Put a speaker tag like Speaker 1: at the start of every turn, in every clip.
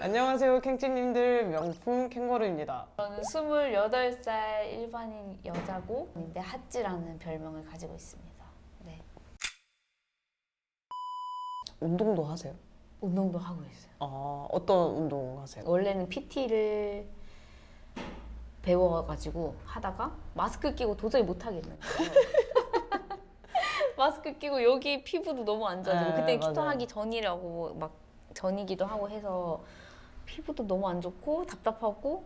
Speaker 1: 안녕하세요, 캥찌님들 명품 캥거루입니다.
Speaker 2: 저는 28살 일반인 여자고 근데 핫지라는 별명을 가지고 있습니다. 네.
Speaker 1: 운동도 하세요?
Speaker 2: 운동도 하고 있어요.
Speaker 1: 아, 어떤 운동 하세요?
Speaker 2: 원래는 PT를 배워가지고 하다가 마스크 끼고 도저히 못 하겠는 거예요. 마스크 끼고 여기 피부도 너무 안 좋아지고
Speaker 1: 네,
Speaker 2: 그때
Speaker 1: 맞아요.
Speaker 2: 키토 하기 전이라고 막 전이기도 하고 해서 피부도 너무 안 좋고 답답하고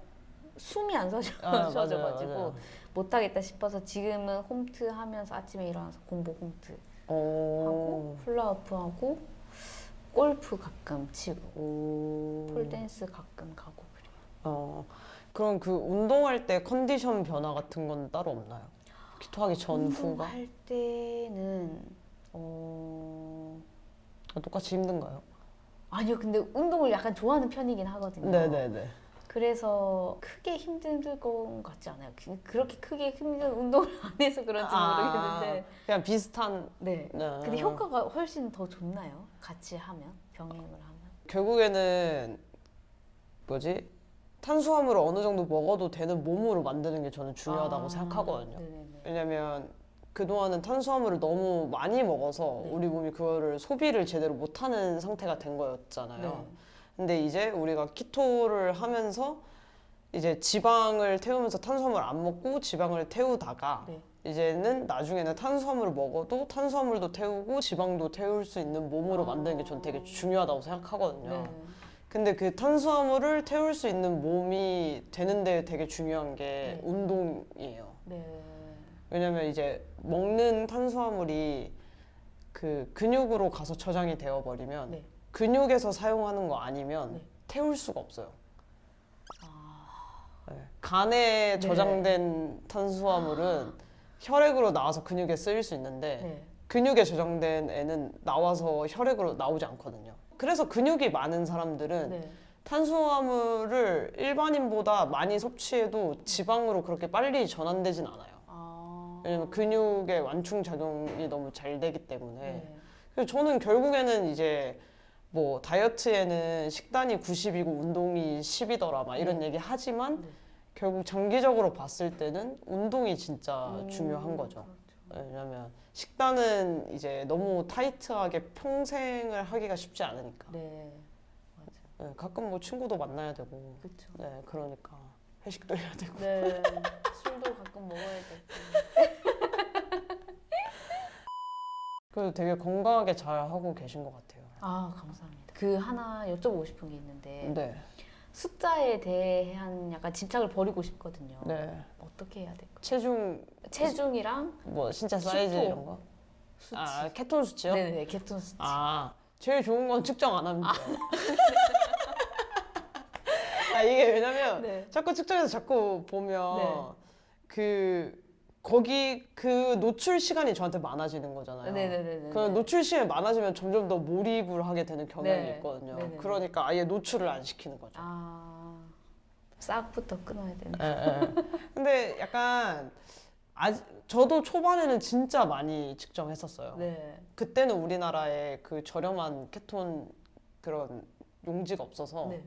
Speaker 2: 숨이 안
Speaker 1: 아, 맞아요,
Speaker 2: 쉬어져가지고
Speaker 1: 맞아요.
Speaker 2: 못 하겠다 싶어서 지금은 홈트 하면서 아침에 일어나서 공복 홈트 하고
Speaker 1: 오.
Speaker 2: 훌라후프 하고 골프 가끔 치고
Speaker 1: 오.
Speaker 2: 폴댄스 가끔 가고 그래요.
Speaker 1: 어. 그럼 그 운동할 때 컨디션 변화 같은 건 따로 없나요? 키토하기 전후가?
Speaker 2: 운동할 때는 어
Speaker 1: 아, 똑같이 힘든가요?
Speaker 2: 아니요 근데 운동을 약간 좋아하는 편이긴 하거든요.
Speaker 1: 네네네.
Speaker 2: 그래서 크게 힘든 것 같지 않아요. 그- 그렇게 크게 힘든 운동을 안 해서 그런지
Speaker 1: 아,
Speaker 2: 모르겠는데
Speaker 1: 그냥 비슷한.
Speaker 2: 네.
Speaker 1: 네.
Speaker 2: 근데 효과가 훨씬 더 좋나요? 같이 하면 병행을 하면.
Speaker 1: 결국에는 뭐지? 탄수화물을 어느 정도 먹어도 되는 몸으로 만드는 게 저는 중요하다고
Speaker 2: 아,
Speaker 1: 생각하거든요.
Speaker 2: 네네네.
Speaker 1: 왜냐면 그동안은 탄수화물을 너무 많이 먹어서
Speaker 2: 네.
Speaker 1: 우리 몸이 그거를 소비를 제대로 못하는 상태가 된 거였잖아요.
Speaker 2: 네.
Speaker 1: 근데 이제 우리가 키토를 하면서 이제 지방을 태우면서 탄수화물 안 먹고 지방을 태우다가
Speaker 2: 네.
Speaker 1: 이제는 나중에는 탄수화물을 먹어도 탄수화물도 태우고 지방도 태울 수 있는 몸으로 만드는 게 전 되게 중요하다고 생각하거든요.
Speaker 2: 네.
Speaker 1: 근데 그 탄수화물을 태울 수 있는 몸이 되는데 되게 중요한 게
Speaker 2: 네.
Speaker 1: 운동이에요.
Speaker 2: 네.
Speaker 1: 왜냐면 이제 먹는 탄수화물이 그 근육으로 가서 저장이 되어 버리면
Speaker 2: 네.
Speaker 1: 근육에서 사용하는 거 아니면
Speaker 2: 네.
Speaker 1: 태울 수가 없어요.
Speaker 2: 아,
Speaker 1: 네. 간에
Speaker 2: 네.
Speaker 1: 저장된 탄수화물은 혈액으로 나와서 근육에 쓰일 수 있는데
Speaker 2: 네.
Speaker 1: 근육에 저장된 애는 나와서 혈액으로 나오지 않거든요. 그래서 근육이 많은 사람들은
Speaker 2: 네.
Speaker 1: 탄수화물을 일반인보다 많이 섭취해도 지방으로 그렇게 빨리 전환되진 않아요.
Speaker 2: 아.
Speaker 1: 왜냐면 근육의 완충 작용이 너무 잘 되기 때문에.
Speaker 2: 네.
Speaker 1: 그래서 저는 결국에는 이제 뭐 다이어트에는 식단이 90이고 운동이 10이더라 막 이런
Speaker 2: 네.
Speaker 1: 얘기 하지만
Speaker 2: 네.
Speaker 1: 결국 장기적으로 봤을 때는 운동이 진짜
Speaker 2: 음,
Speaker 1: 중요한 거죠.
Speaker 2: 그렇죠.
Speaker 1: 왜냐면 식단은 이제 너무 타이트하게 평생을 하기가 쉽지 않으니까.
Speaker 2: 네.
Speaker 1: 네, 가끔 뭐 친구도 만나야 되고.
Speaker 2: 그렇죠.
Speaker 1: 네, 그러니까 회식도 해야 되고.
Speaker 2: 네. 술도 가끔 먹어야 돼.
Speaker 1: 그래도 되게 건강하게 잘 하고 계신 것 같아요.
Speaker 2: 아, 감사합니다. 그 하나 여쭤보고 싶은 게 있는데
Speaker 1: 네,
Speaker 2: 숫자에 대한 약간 집착을 버리고 싶거든요.
Speaker 1: 네.
Speaker 2: 어떻게 해야 될까?
Speaker 1: 체중
Speaker 2: 체중이랑
Speaker 1: 뭐 신체 사이즈
Speaker 2: 키토.
Speaker 1: 이런 거.
Speaker 2: 수치.
Speaker 1: 아, 케톤 수치요?
Speaker 2: 네네, 케톤 수치.
Speaker 1: 아, 제일 좋은 건 측정 안 하면 돼요. 아, 이게 왜냐면
Speaker 2: 네.
Speaker 1: 자꾸 측정해서 자꾸 보면
Speaker 2: 네.
Speaker 1: 그 거기 그 노출 시간이 저한테 많아지는 거잖아요.
Speaker 2: 네네네네.
Speaker 1: 그 노출 시간이 많아지면 점점 더 몰입을 하게 되는 경향이
Speaker 2: 네.
Speaker 1: 있거든요.
Speaker 2: 네네네.
Speaker 1: 그러니까 아예 노출을 안 시키는 거죠.
Speaker 2: 아, 싹부터 끊어야 되네.
Speaker 1: 예, 예. 근데 약간 아직 저도 초반에는 진짜 많이 측정했었어요.
Speaker 2: 네.
Speaker 1: 그때는 우리나라에 그 저렴한 케톤 그런 용지가 없어서
Speaker 2: 네.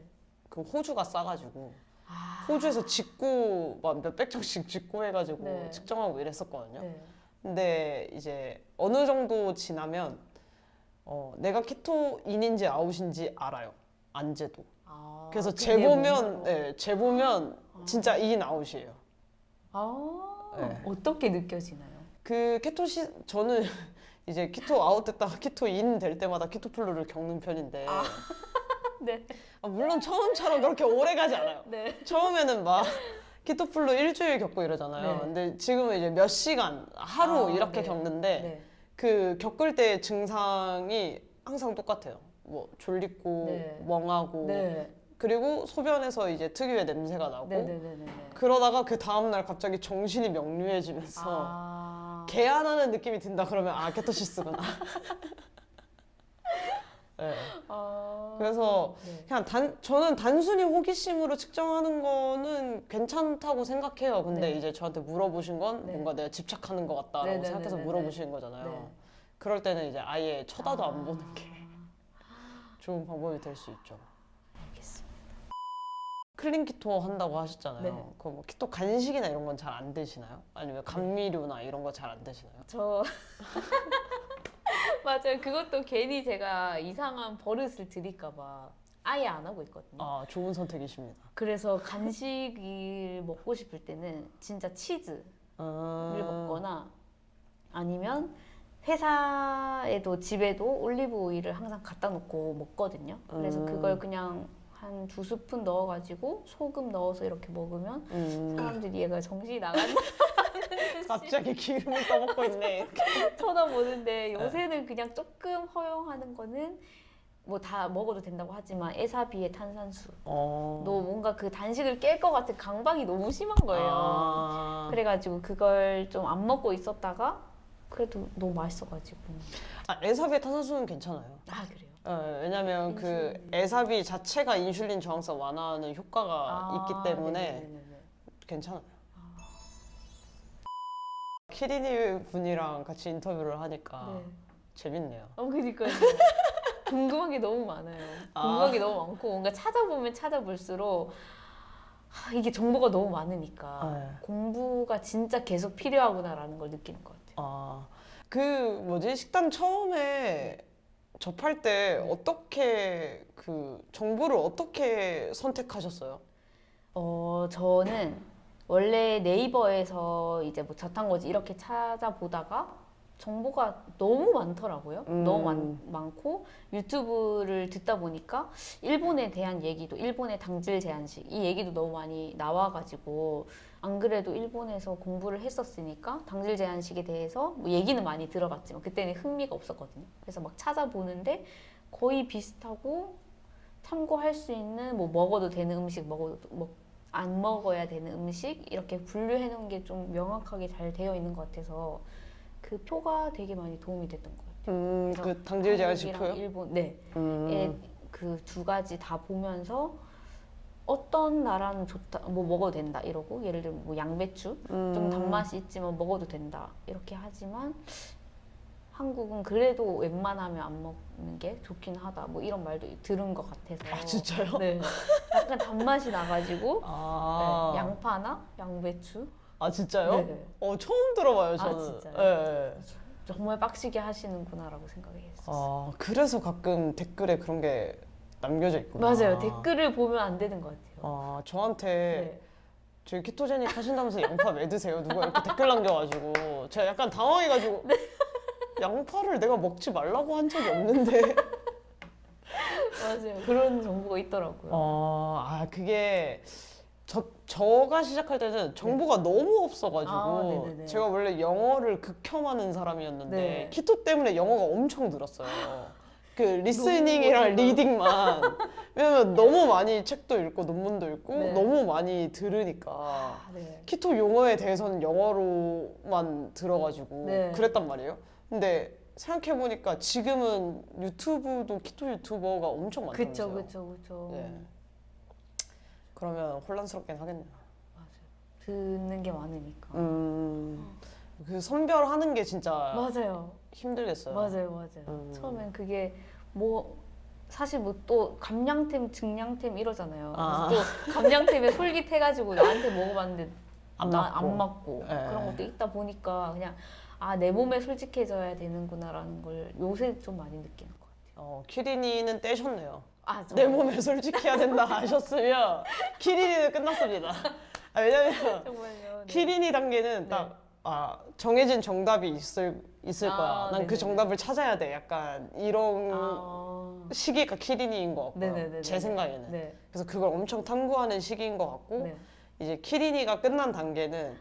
Speaker 1: 그 호주가 싸가지고
Speaker 2: 아,
Speaker 1: 호주에서 직구 막 몇백 장씩 직구 해가지고
Speaker 2: 네.
Speaker 1: 측정하고 이랬었거든요.
Speaker 2: 네.
Speaker 1: 근데 이제 어느 정도 지나면 어, 내가 케토인인지 아웃인지 알아요. 안 재도.
Speaker 2: 아,
Speaker 1: 그래서 재보면 네, 재보면 진짜 인 아웃이에요.
Speaker 2: 아,
Speaker 1: 네.
Speaker 2: 어떻게 느껴지나요?
Speaker 1: 그 케토시 저는 이제 키토 아웃 됐다가 키토 인 될 때마다 키토 플루를 겪는 편인데
Speaker 2: 아. 네.
Speaker 1: 아, 물론 처음처럼 그렇게 오래 가지 않아요.
Speaker 2: 네.
Speaker 1: 처음에는 막 키토플루 일주일 겪고 이러잖아요.
Speaker 2: 네.
Speaker 1: 근데 지금은 이제 몇 시간 하루
Speaker 2: 아,
Speaker 1: 이렇게
Speaker 2: 네.
Speaker 1: 겪는데
Speaker 2: 네.
Speaker 1: 그 겪을 때 증상이 항상 똑같아요. 뭐 졸리고
Speaker 2: 네.
Speaker 1: 멍하고
Speaker 2: 네.
Speaker 1: 그리고 소변에서 이제 특유의 냄새가 나고
Speaker 2: 네네네네.
Speaker 1: 그러다가 그 다음 날 갑자기 정신이 명료해지면서
Speaker 2: 아.
Speaker 1: 개안하는 느낌이 든다 그러면 아 케토시스구나. 네.
Speaker 2: 아.
Speaker 1: 그래서
Speaker 2: 네.
Speaker 1: 그냥 단 저는 단순히 호기심으로 측정하는 거는 괜찮다고 생각해요. 근데
Speaker 2: 네.
Speaker 1: 이제 저한테 물어보신 건
Speaker 2: 네.
Speaker 1: 뭔가 내가 집착하는 것 같다라고
Speaker 2: 네네네네네.
Speaker 1: 생각해서 물어보시는 거잖아요.
Speaker 2: 네.
Speaker 1: 그럴 때는 이제 아예 쳐다도
Speaker 2: 아.
Speaker 1: 안 보는 게 좋은 방법이 될 수 있죠.
Speaker 2: 알겠습니다.
Speaker 1: 클린 키토 한다고 하셨잖아요.
Speaker 2: 네.
Speaker 1: 그뭐 키토 간식이나 이런 건 잘 안 드시나요? 아니면 감미료나 이런 거 잘 안 드시나요?
Speaker 2: 저 맞아요. 그것도 괜히 제가 이상한 버릇을 들일까봐 아예 안 하고 있거든요.
Speaker 1: 아 좋은 선택이십니다.
Speaker 2: 그래서 간식을 먹고 싶을 때는 진짜 치즈를
Speaker 1: 아,
Speaker 2: 먹거나 아니면 회사에도 집에도 올리브 오일을 항상 갖다 놓고 먹거든요. 그래서
Speaker 1: 음.
Speaker 2: 그걸 그냥 한 두 스푼 넣어가지고 소금 넣어서 이렇게 먹으면
Speaker 1: 음,
Speaker 2: 사람들이 얘가 정신이 나간다
Speaker 1: 갑자기 기름을 떠먹고 있네.
Speaker 2: 쳐다보는데 요새는 그냥 조금 허용하는 거는 뭐 다 먹어도 된다고 하지만 에사비의 탄산수
Speaker 1: 어.
Speaker 2: 너 뭔가 그 단식을 깰 것 같은 강박이 너무 심한 거예요.
Speaker 1: 아,
Speaker 2: 그래가지고 그걸 좀 안 먹고 있었다가 그래도 너무 맛있어가지고
Speaker 1: 아, 에사비 탄산수는 괜찮아요.
Speaker 2: 아 그래요.
Speaker 1: 어, 왜냐면 그
Speaker 2: 인슐린.
Speaker 1: 에사비 자체가 인슐린 저항성 완화하는 효과가
Speaker 2: 아,
Speaker 1: 있기 때문에
Speaker 2: 네네네네.
Speaker 1: 괜찮아요. 키리니 분이랑 같이 인터뷰를 하니까
Speaker 2: 네.
Speaker 1: 재밌네요.
Speaker 2: 어 그니까요. 궁금한 게 너무 많아요.
Speaker 1: 아.
Speaker 2: 궁금한 게 너무 많고 뭔가 찾아보면 찾아볼수록 아, 이게 정보가 너무 많으니까
Speaker 1: 네.
Speaker 2: 공부가 진짜 계속 필요하구나라는 걸 느끼는 것 같아요.
Speaker 1: 아, 그 뭐지 식단 처음에 접할 때
Speaker 2: 네.
Speaker 1: 어떻게 그 정보를 어떻게 선택하셨어요?
Speaker 2: 어 저는 원래 네이버에서 이제 뭐 저탄고지 이렇게 찾아보다가 정보가 너무 많더라고요.
Speaker 1: 음.
Speaker 2: 너무 많, 많고 유튜브를 듣다 보니까 일본에 대한 얘기도 일본의 당질 제한식 이 얘기도 너무 많이 나와가지고 안 그래도 일본에서 공부를 했었으니까 당질 제한식에 대해서 뭐 얘기는 많이 들어봤지만 그때는 흥미가 없었거든요. 그래서 막 찾아보는데 거의 비슷하고 참고할 수 있는 뭐 먹어도 되는 음식 먹어도 뭐 안 먹어야 되는 음식 이렇게 분류해 놓은 게 좀 명확하게 잘 되어 있는 것 같아서 그 표가 되게 많이 도움이 됐던 것 같아요.
Speaker 1: 음,
Speaker 2: 그래서
Speaker 1: 그 당질 제한식
Speaker 2: 한국이랑
Speaker 1: 표요?
Speaker 2: 일본 네.
Speaker 1: 음,
Speaker 2: 그 두 가지 다 보면서 어떤 나라는 좋다 뭐 먹어도 된다 이러고 예를 들면 뭐 양배추 좀
Speaker 1: 음.
Speaker 2: 단맛이 있지만 먹어도 된다 이렇게 하지만 한국은 그래도 웬만하면 안 먹는 게 좋긴 하다 뭐 이런 말도 들은 것 같아서
Speaker 1: 아 진짜요?
Speaker 2: 네 약간 단맛이 나가지고
Speaker 1: 아,
Speaker 2: 네, 양파나 양배추
Speaker 1: 아 진짜요?
Speaker 2: 네네.
Speaker 1: 어 처음 들어봐요
Speaker 2: 아,
Speaker 1: 저는.
Speaker 2: 진짜요?
Speaker 1: 예, 예.
Speaker 2: 정말 빡시게 하시는구나라고 생각했었어요.
Speaker 1: 아 그래서 가끔 댓글에 그런 게 남겨져 있구나.
Speaker 2: 맞아요. 댓글을 보면 안 되는 것 같아요.
Speaker 1: 아 저한테
Speaker 2: 네.
Speaker 1: 저희 키토제닉 하신다면서 양파 왜 드세요? 누가 이렇게 댓글 남겨가지고 제가 약간 당황해가지고
Speaker 2: 네.
Speaker 1: 양파를 내가 먹지 말라고 한 적이 없는데
Speaker 2: 맞아요. 그런 정보가 있더라고요.
Speaker 1: 어, 아 그게 저 저가 시작할 때는 정보가 너무 없어가지고
Speaker 2: 아, 네네네.
Speaker 1: 제가 원래 영어를 극혐하는 사람이었는데
Speaker 2: 네.
Speaker 1: 키토 때문에 영어가 엄청 늘었어요. 그 리스닝이랑
Speaker 2: 너무
Speaker 1: 리딩만 왜냐면 너무 많이 책도 읽고 논문도 읽고
Speaker 2: 네.
Speaker 1: 너무 많이 들으니까
Speaker 2: 아, 네.
Speaker 1: 키토 용어에 대해서는 영어로만 들어가지고
Speaker 2: 네.
Speaker 1: 그랬단 말이에요. 근데 생각해 보니까 지금은 유튜브도 키토 유튜버가 엄청 많다면서요.
Speaker 2: 그쵸, 그쵸, 그쵸.
Speaker 1: 네. 그러면 혼란스럽긴 하겠네요.
Speaker 2: 맞아요. 듣는 게 많으니까.
Speaker 1: 음, 그 선별하는 게 진짜
Speaker 2: 맞아요.
Speaker 1: 힘들겠어요.
Speaker 2: 맞아요, 맞아요.
Speaker 1: 음.
Speaker 2: 처음엔 그게 뭐 사실 뭐 또 감량템, 증량템 이러잖아요.
Speaker 1: 아.
Speaker 2: 그래서 또 감량템에 솔깃해가지고 나한테 먹어봤는데
Speaker 1: 안
Speaker 2: 나-
Speaker 1: 맞고.
Speaker 2: 안 맞고
Speaker 1: 네.
Speaker 2: 그런 것도 있다 보니까 그냥 아 내 몸에 솔직해져야 되는구나라는 걸 요새 좀 많이 느끼는 것 같아요.
Speaker 1: 어, 키리니는 떼셨네요.
Speaker 2: 아,
Speaker 1: 내 몸에 솔직해야 된다 하셨으면 키리니는 끝났습니다. 아, 왜냐면
Speaker 2: 정말요. 네.
Speaker 1: 키리니 단계는
Speaker 2: 네.
Speaker 1: 딱 아, 정해진 정답이 있을 있을
Speaker 2: 아,
Speaker 1: 거야. 난 그
Speaker 2: 네네네.
Speaker 1: 정답을 찾아야 돼. 약간 이런
Speaker 2: 아,
Speaker 1: 시기가 키리니인 것 같고요.
Speaker 2: 네네네네.
Speaker 1: 제 생각에는.
Speaker 2: 네.
Speaker 1: 그래서 그걸 엄청 탐구하는 시기인 것 같고
Speaker 2: 네.
Speaker 1: 이제 키리니가 끝난 단계는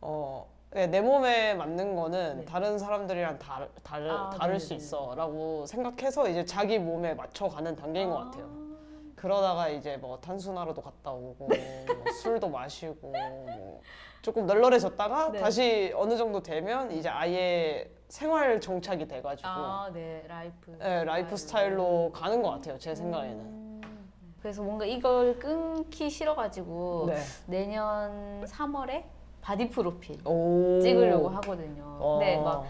Speaker 1: 어, 네, 내 몸에 맞는 거는
Speaker 2: 네.
Speaker 1: 다른 사람들이랑 다, 다르,
Speaker 2: 아,
Speaker 1: 다를 수
Speaker 2: 네네네.
Speaker 1: 있어 라고 생각해서 이제 자기 몸에 맞춰가는 단계인 것 같아요. 그러다가 이제 뭐 탄수나로도 갔다 오고
Speaker 2: 네.
Speaker 1: 뭐 술도 마시고 뭐 조금 널널해졌다가
Speaker 2: 네.
Speaker 1: 다시 어느 정도 되면 이제 아예 생활 정착이 돼가지고
Speaker 2: 아, 네, 라이프.
Speaker 1: 예, 라이프 스타일로 가는 것 같아요 제 생각에는.
Speaker 2: 음. 그래서 뭔가 이걸 끊기 싫어가지고
Speaker 1: 네.
Speaker 2: 내년 3월에 바디 프로필
Speaker 1: 오.
Speaker 2: 찍으려고 하거든요.
Speaker 1: 어.
Speaker 2: 근데 막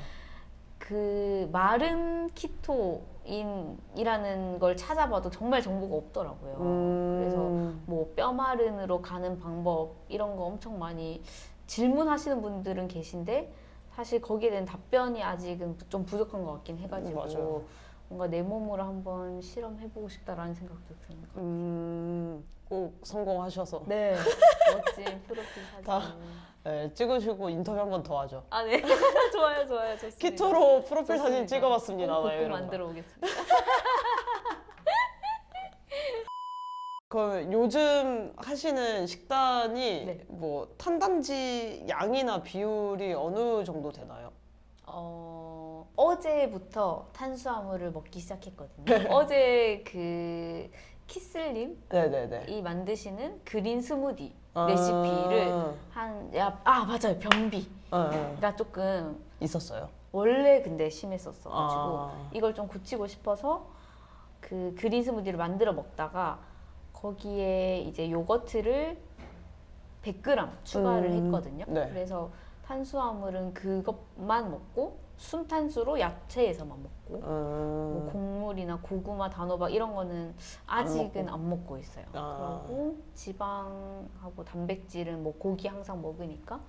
Speaker 2: 그 마른 키토인이라는 걸 찾아봐도 정말 정보가 없더라고요.
Speaker 1: 음.
Speaker 2: 그래서 뭐뼈 뼈마른으로 가는 방법 이런 거 엄청 많이 질문하시는 분들은 계신데 사실 거기에 대한 답변이 아직은 좀 부족한 것 같긴 해가지고
Speaker 1: 맞아요.
Speaker 2: 뭔가 내 몸으로 한번 실험해보고 싶다라는 생각도 드는 거.
Speaker 1: 음, 꼭 성공하셔서
Speaker 2: 네, 멋진 프로필 사진.
Speaker 1: 다 네, 찍으시고 인터뷰 한 번 더 하죠.
Speaker 2: 아 네, 좋아요, 좋아요, 좋습니다.
Speaker 1: 키토로 프로필 사진
Speaker 2: 좋습니다.
Speaker 1: 찍어봤습니다. 꼭막 이런 거.
Speaker 2: 만들어 오겠습니다.
Speaker 1: 그 요즘 하시는 식단이
Speaker 2: 네.
Speaker 1: 뭐 탄단지 양이나 비율이 어느 정도 되나요?
Speaker 2: 어, 어제부터 탄수화물을 먹기
Speaker 1: 네.
Speaker 2: 시작했거든요. 어제 그 키슬님이
Speaker 1: 네네네.
Speaker 2: 만드시는 그린 스무디
Speaker 1: 아.
Speaker 2: 레시피를 한, 야, 아, 맞아요. 변비가
Speaker 1: 아, 아.
Speaker 2: 조금
Speaker 1: 있었어요.
Speaker 2: 원래 근데 심했었어가지고
Speaker 1: 아.
Speaker 2: 이걸 좀 고치고 싶어서 그 그린 스무디를 만들어 먹다가 거기에 이제 요거트를 100g 추가를
Speaker 1: 음,
Speaker 2: 했거든요.
Speaker 1: 네.
Speaker 2: 그래서 탄수화물은 그것만 먹고 순탄수로 야채에서만 먹고 뭐
Speaker 1: 음,
Speaker 2: 곡물이나 고구마, 단호박 이런 거는 아직은 안 먹고, 있어요.
Speaker 1: 아.
Speaker 2: 그리고 지방하고 단백질은 뭐 고기 항상 먹으니까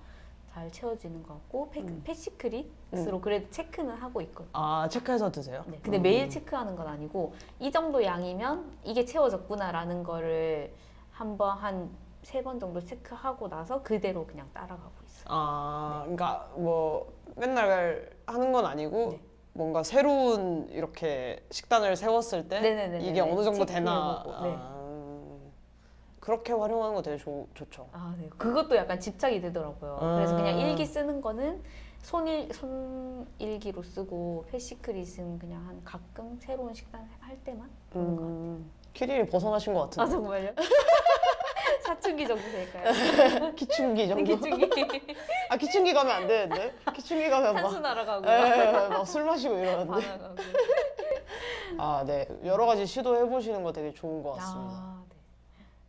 Speaker 2: 잘 채워지는 것 같고 페,
Speaker 1: 음.
Speaker 2: 패시크릿으로 그래도 체크는 하고 있거든요.
Speaker 1: 아 체크해서 드세요?
Speaker 2: 네, 근데
Speaker 1: 음.
Speaker 2: 매일 체크하는 건 아니고 이 정도 양이면 이게 채워졌구나라는 거를 한번 한 세 번 정도 체크하고 나서 그대로 그냥 따라가고 있어요.
Speaker 1: 아, 그러니까 뭐 맨날 하는 건 아니고
Speaker 2: 네.
Speaker 1: 뭔가 새로운 이렇게 식단을 세웠을 때
Speaker 2: 네네네네.
Speaker 1: 이게 어느 정도 되나
Speaker 2: 체크해보고, 네.
Speaker 1: 아, 그렇게 활용하는 거 되게 좋, 좋죠.
Speaker 2: 아, 네. 그것도 약간 집착이 되더라고요. 그래서
Speaker 1: 아.
Speaker 2: 그냥 일기 쓰는 거는 손일 손일기로 쓰고 패시크릿은 그냥 한 가끔 새로운 식단 할 때만 보는 것 같아요.
Speaker 1: 음, 키리를 벗어나신 것 같은데.
Speaker 2: 아 정말요? 사춘기 정도 될까요?
Speaker 1: 기춘기 정도.
Speaker 2: 기중이
Speaker 1: 아 기춘기 가면 안 되는데. 기춘기 가면 막,
Speaker 2: 탄수 날아가고
Speaker 1: 에, 막술 마시고 이러는데.
Speaker 2: 반항하고.
Speaker 1: 아, 네. 여러 가지 시도해 보시는 거 되게 좋은 것 같습니다.
Speaker 2: 아, 네.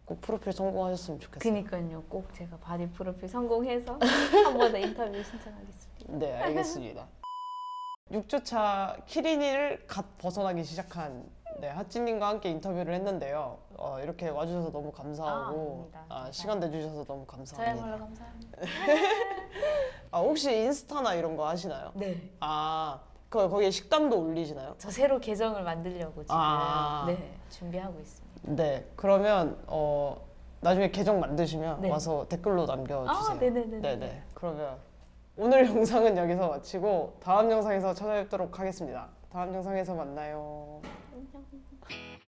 Speaker 1: 꼭 프로필 성공하셨으면 좋겠어요.
Speaker 2: 그니까요. 꼭 제가 바디 프로필 성공해서 한 번 더 인터뷰 신청하겠습니다.
Speaker 1: 네, 알겠습니다. 6주차 키리니를 갓 벗어나기 시작한 네, 하찌님과 함께 인터뷰를 했는데요. 어, 이렇게 와주셔서 너무 감사하고
Speaker 2: 아, 아닙니다.
Speaker 1: 아, 시간 내주셔서 너무 감사합니다.
Speaker 2: 저야말로 감사합니다.
Speaker 1: 아, 혹시 인스타나 이런 거 하시나요?
Speaker 2: 네.
Speaker 1: 아, 그 거기에 식단도 올리시나요?
Speaker 2: 저 새로 계정을 만들려고 지금
Speaker 1: 아.
Speaker 2: 네, 준비하고 있습니다.
Speaker 1: 네, 그러면 어, 나중에 계정 만드시면
Speaker 2: 네.
Speaker 1: 와서 댓글로 남겨주세요.
Speaker 2: 아, 네네네.
Speaker 1: 네네. 그러면 오늘 영상은 여기서 마치고 다음 영상에서 찾아뵙도록 하겠습니다. 다음 영상에서 만나요.
Speaker 2: 안녕.